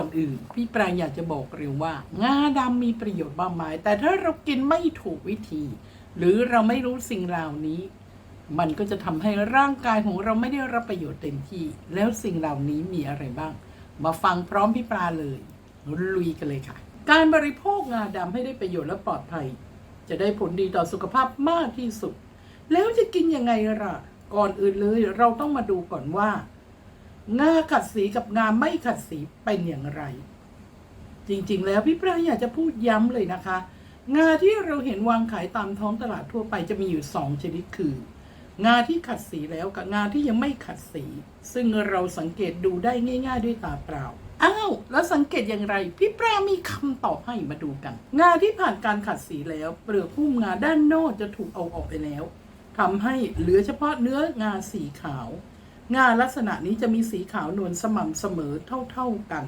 ก่อนอื่นพี่ปรางอยากจะบอกเร็วว่างาดำมีประโยชน์มากมาย แต่ถ้าเรากินไม่ถูกวิธี หรือเราไม่รู้สิ่งเหล่านี้ มันก็จะทำให้ร่างกายของเราไม่ได้รับประโยชน์เต็มที่ แล้วสิ่งเหล่านี้มีอะไรบ้าง มาฟังพร้อมพี่ปลาเลยลุยกันเลยค่ะ การบริโภคงาดำให้ได้ประโยชน์และปลอดภัย จะได้ผลดีต่อสุขภาพมากที่สุด แล้วจะกินยังไงล่ะก่อนอื่นเลย เราต้องมาดูก่อนว่า งาขัดสีกับงาไม่ขัดสีเป็นอย่างไร จริงๆ แล้วพี่ปราอยากจะพูดย้ำเลยนะคะ งาที่เราเห็นวางขายตามท้องตลาดทั่วไปจะมีอยู่สองชนิดคือ งาที่ขัดสีแล้วกับงาที่ยังไม่ขัดสี ซึ่งเราสังเกตดูได้ง่าย ๆ ด้วยตาเปล่าอ้าวแล้วสังเกตอย่างไร พี่ปรามีคำตอบให้มาดูกัน งาที่ผ่านการขัดสีแล้ว เปลือกหุ้มงาด้านนอกจะถูกเอาออกไปแล้วทำให้เหลือเฉพาะเนื้องาสีขาว งาลักษณะนี้จะมีสีขาวนวลสม่ำเสมอเท่าๆกัน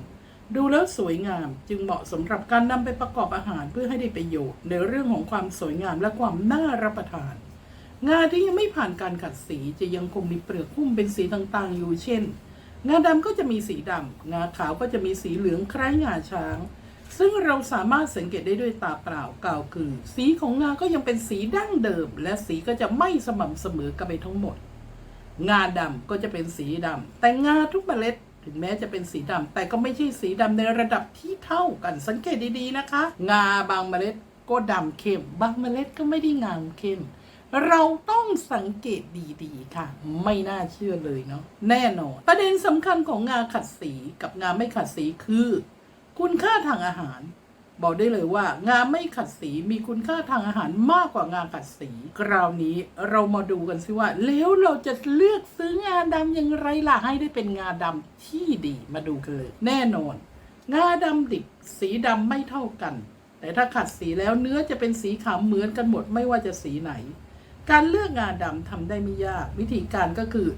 ดูแล้วสวยงามจึงเหมาะสำหรับการนำไปประกอบอาหารเพื่อให้ได้ประโยชน์ ในเรื่องของความสวยงามและความน่ารับประทาน งาที่ยังไม่ผ่านการขัดสีจะยังคงมีเปลือกหุ้มเป็นสีต่างๆ อยู่เช่น งาดำก็จะมีสีดำงาขาวก็จะมีสีเหลืองคล้ายงาช้าง ซึ่งเราสามารถสังเกตได้ด้วยตาเปล่ากล่าวคือ สีของงาก็ยังเป็นสีดั้งเดิม และสีก็จะไม่สม่ำเสมอกันไปทั้งหมด งาดำก็จะเป็นสีดำแต่งาทุกเมล็ดถึงแม้จะเป็นสีดำแต่ก็ไม่ใช่สีดำในระดับที่เท่ากันสังเกตดีๆนะคะ งาบางเมล็ดก็ดำเข้ม บางเมล็ดก็ไม่ได้งามเข้มเราต้องสังเกตดีๆค่ะ ไม่น่าเชื่อเลยเนาะแน่นอน ประเด็นสำคัญของงาขัดสีกับงาไม่ขัดสีคือ คุณค่าทางอาหาร บอกได้เลยว่า งาไม่ขัดสีมีคุณค่าทางอาหารมากกว่างาขัดสี คราวนี้เรามาดูกันสิว่า แล้วเราจะเลือกซื้องาดำอย่างไรล่ะให้ได้เป็นงาดำที่ดีมาดูกันเลย แน่นอน งาดำดิบสีดำไม่เท่ากัน แต่ถ้าขัดสีแล้วเนื้อจะเป็นสีขาวเหมือนกันหมดไม่ว่าจะสีไหน การเลือกงาดำทำได้ไม่ยาก วิธีการก็คือ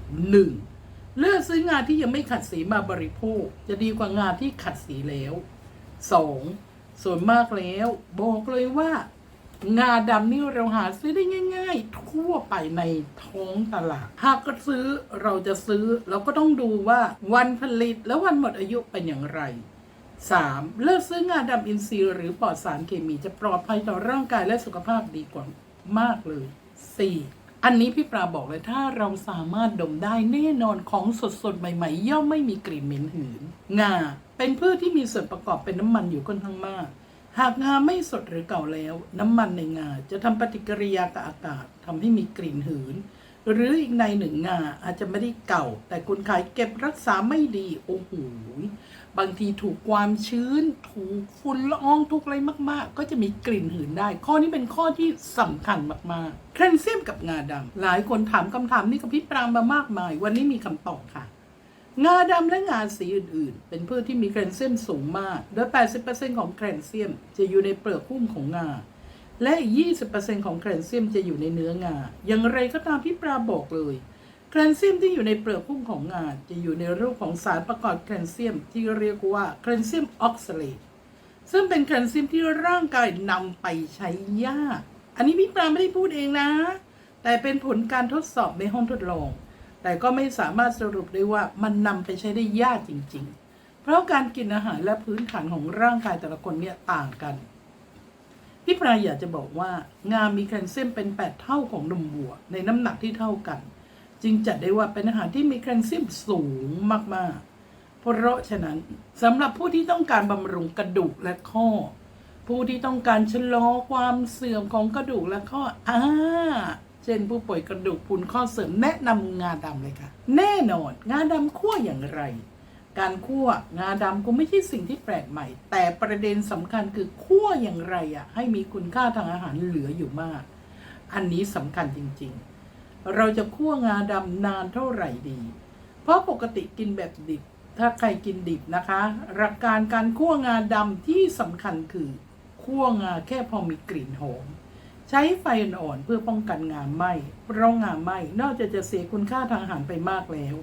1. เลือกซื้องาที่ยังไม่ขัดสีมาบริโภค จะดีกว่างาที่ขัดสีแล้ว 2. ส่วนมากแล้ว บอกเลยว่า งาดำนี่เราหาซื้อได้ง่าย ๆ ทั่วไปในท้องตลาด หากก็ซื้อเราจะซื้อ เราก็ต้องดูว่าวันผลิตและวันหมดอายุเป็นอย่างไร 3. เลือกซื้องาดำอินทรีย์หรือปลอดสารเคมีจะปลอดภัยต่อร่างกายและสุขภาพดีกว่ามากเลย 4. อันนี้พี่ปลาบอกเลยถ้าเราสามารถดมได้แน่นอนของสดสดใหม่ ๆ ย่อมไม่มีกลิ่นเหม็นหืน งา เป็นพืชที่มีส่วนประกอบเป็นน้ำมันอยู่ค่อนข้างมาก หากงาไม่สดหรือเก่าแล้ว น้ำมันในงาจะทำปฏิกิริยากับอากาศทำให้มีกลิ่นหืน หรืออีกในหนึ่งงาอาจจะไม่ได้เก่า แต่คนขายเก็บรักษาไม่ดี โอ้โหบางทีถูกความชื้น ถูกฝุ่นละอองถูกอะไรมาก ๆ ก็จะมีกลิ่นหืนได้ ข้อนี้เป็นข้อที่สำคัญมากๆแคลเซียมกับงาดำหลายคนถามคำถามนี้กับพี่ปรางมามากมาย วันนี้มีคำตอบค่ะ งาดำและงาสีอื่น ๆ เป็นพืชที่มีแคลเซียมสูงมากโดย 80%ของแคลเซียมจะอยู่ในเปลือกหุ้มของงา และอีก 20%ของแคลเซียมจะอยู่ในเนื้องา อย่างไรก็ตามพี่ปราบอกเลย แคลเซียมที่อยู่ในเปลือกหุ้มของงา จะอยู่ในรูปของสารประกอบแคลเซียมที่เรียกว่าแคลเซียมออกซาเลต ซึ่งเป็นแคลเซียมที่ร่างกายนำไปใช้ยาก อันนี้พี่ปราไม่ได้พูดเองนะ แต่เป็นผลการทดสอบในห้องทดลอง แต่ก็ไม่สามารถสรุปได้ว่ามันนำไปใช้ได้ยากจริง ๆ เพราะการกินอาหารและพื้นฐานของร่างกายแต่ละคนเนี่ยต่างกัน พี่ปรายอยากจะบอกว่า งามีแคลเซียมเป็น 8 เท่าของนมวัว ในน้ำหนักที่เท่ากัน จึงจัดได้ว่าเป็นอาหารที่มีแคลเซียมสูงมากๆ เพราะฉะนั้นสำหรับผู้ที่ต้องการบำรุงกระดูกและข้อ ผู้ที่ต้องการชะลอความเสื่อมของกระดูกและข้ออ่าเช่นผู้ป่วยกระดูกพุนข้อเสื่อมแนะนำงาดำเลยค่ะ แน่นอนงาดำคั่วอย่างไร การคั่วงาดำก็ไม่ใช่สิ่งที่แปลกใหม่ แต่ประเด็นสำคัญคือคั่วอย่างไรอะให้มีคุณค่าทางอาหารเหลืออยู่มาก อันนี้สำคัญจริงๆ เราจะคั่วงาดำนานเท่าไหร่ดี เพราะปกติกินแบบดิบ ถ้าใครกินดิบนะคะหลักการการคั่วงาดำที่สำคัญคือคั่วงาแค่พอมีกลิ่นหอมใช้ไฟอ่อนๆเพื่อป้องกันงาไหม้เพราะงาไหม้นอกจากจะเสียคุณค่าทางอาหารไปมากแล้ว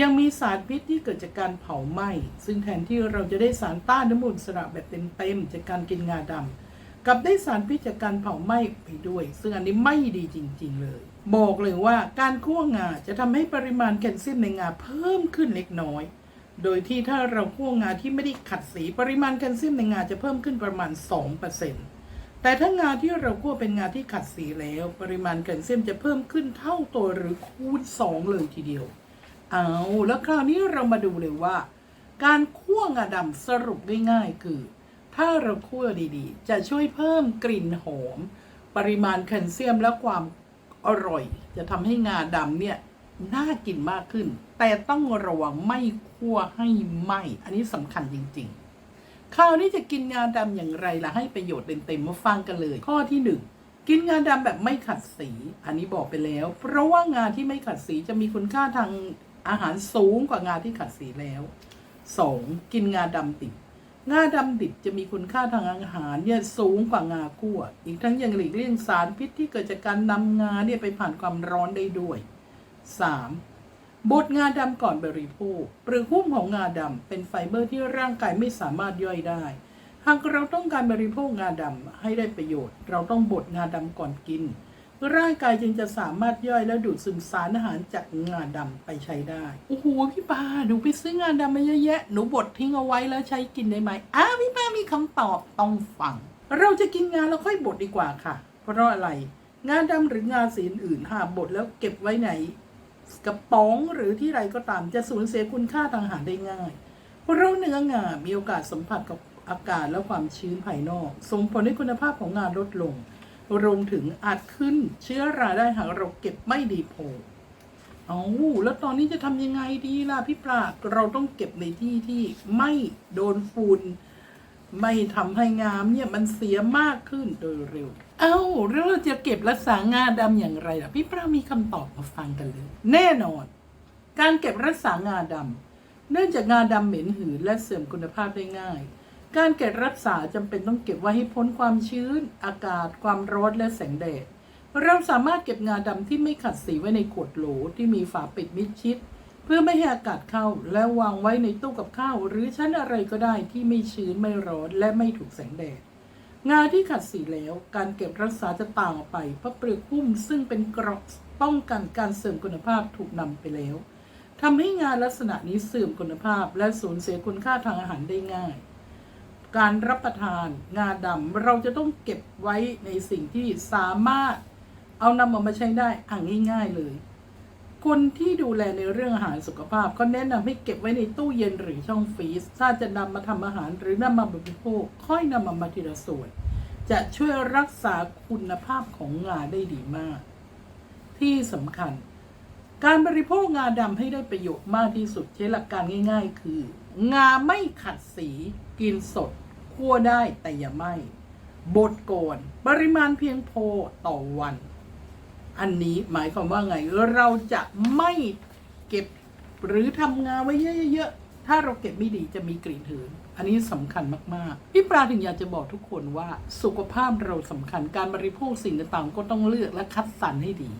ยังมีสารพิษที่เกิดจากการเผาไหม้ ซึ่งแทนที่เราจะได้สารต้านน้ำมูลสระแบบเต็มๆจากการกินงาดำกับได้สารพิษจากการเผาไหม้ไปด้วย ซึ่งอันนี้ไม่ดีจริง ๆ เลย บอกเลยว่าการคั่วงาจะทำให้ปริมาณแคลเซียมในงาเพิ่มขึ้นเล็กน้อย โดยที่ถ้าเราคั่วงาที่ไม่ได้ขัดสีปริมาณแคลเซียมในงาจะเพิ่มขึ้นประมาณ 2%แต่ถ้างาที่เราคั่วเป็นงาที่ขัดสีแล้ว ปริมาณแคลเซียมจะเพิ่มขึ้นเท่าตัวหรือคูณ 2 เลยทีเดียว เอาแล้วคราวนี้เรามาดูเลยว่า การคั่วงาดำสรุปง่ายๆคือ ถ้าเราคั่วดีๆ จะช่วยเพิ่มกลิ่นหอม ปริมาณแคลเซียมและความอร่อย จะทำให้งาดำเนี่ยน่ากินมากขึ้น แต่ต้องระวังไม่คั่วให้ไหมอันนี้สำคัญจริงๆ คราวนี้จะกินงาดำอย่างไรล่ะให้ประโยชน์เต็มๆมาฟังกันเลย ข้อที่หนึ่งกินงาดำแบบไม่ขัดสี อันนี้บอกไปแล้ว เพราะว่างาที่ไม่ขัดสีจะมีคุณค่าทาง อาหารสูงกว่างาที่ขัดสีแล้วสองกินงาดำดิบงาดำดิบจะมีคุณค่าทางอาหารเนี่ยสูงกว่างาคั่ว อีกทั้งยังหลีกเลี่ยงสารพิษที่เกิดจากการนำงาเนี่ยไปผ่านความร้อนได้ด้วย 3. บดงาดำก่อนบริโภคเปลือกหุ้มของงาดำเป็นไฟเบอร์ที่ร่างกายไม่สามารถย่อยได้ หากเราต้องการบริโภคงาดำให้ได้ประโยชน์ เราต้องบดงาดำก่อนกิน ร่างกายจึงจะสามารถย่อยและดูดซึมสารอาหารจากงาดำไปใช้ได้ โอ้โหพี่ปาหนูไปซื้องาดำมาเยอะแยะ หนูบดทิ้งเอาไว้แล้วใช้กินได้ไหมอ้าวพี่ปามีคำตอบต้องฟัง เราจะกินงาแล้วค่อยบดดีกว่าค่ะ เพราะอะไร งาดำหรืองาสีอื่นหากบดแล้วเก็บไว้ไหนกระป๋องหรือที่ไรก็ตามจะสูญเสียคุณค่าทางอาหารได้ง่าย เพราะเนื้องา มีโอกาสสัมผัสกับอากาศและความชื้นภายนอก ส่งผลให้คุณภาพของงาลดลง รวมถึงอาจขึ้นเชื้อราได้หากเราเก็บไม่ดีพอเอาแล้วตอนนี้จะทำยังไงดีล่ะพี่ปลาเราต้องเก็บในที่ที่ไม่โดนฝุ่นไม่ทำให้งามเนี่ยมันเสียมากขึ้นโดยเร็ว เอ้าแล้วเราจะเก็บรักษางาดำอย่างไรล่ะ พี่ปรามีคำตอบมาฟังกันเลย แน่นอน การเก็บรักษางาดำเนื่องจากงาดำเหม็นหืนและเสื่อมคุณภาพได้ง่าย การเก็บรักษาจำเป็นต้องเก็บไว้ให้พ้นความชื้น อากาศ ความร้อนและแสงแดด เราสามารถเก็บงาดำที่ไม่ขัดสีไว้ในขวดโหลที่มีฝาปิดมิดชิด เพื่อไม่ให้อากาศเข้าและวางไว้ในตู้กับข้าว หรือชั้นอะไรก็ได้ที่ไม่ชื้นไม่ร้อนและไม่ถูกแสงแดด งาที่ขัดสีแล้ว การเก็บรักษาจะต่างออกไปเพราะเปลือกหุ้มซึ่งเป็นเกรอบป้องกันการเสื่อมคุณภาพถูกนำไปแล้วทำให้งาลักษณะนี้เสื่อมคุณภาพ และสูญเสียคุณค่าทางอาหารได้ง่าย การรับประทานงาดำเราจะต้องเก็บไว้ในสิ่งที่สามารถเอานำออกมาใช้ได้อ่างง่ายๆเลย คนที่ดูแลในเรื่องอาหารสุขภาพ ก็แนะนำให้เก็บไว้ในตู้เย็นหรือช่องฟรีซถ้าจะนำมาทำอาหารหรือนำมาบริโภคค่อยนำมามาทีละส่วน จะช่วยรักษาคุณภาพของงาได้ดีมาก ที่สำคัญ การบริโภคงาดำให้ได้ประโยชน์มากที่สุดใช้หลักการง่าย ๆ คือ งาไม่ขัดสีกินสด คั่วได้แต่อย่าไหมบดก่อนปริมาณเพียงพอต่อวัน อันนี้หมายความว่าไง เราจะไม่เก็บหรือทำงานไว้เยอะๆถ้าเราเก็บไม่ดีจะมีกลิ่นหืน อันนี้สำคัญมากๆ พี่ปลาถึงอยากจะบอกทุกคนว่า สุขภาพเราสำคัญการบริโภคสิ่งต่างๆ ก็ต้องเลือกและคัดสรรให้ดี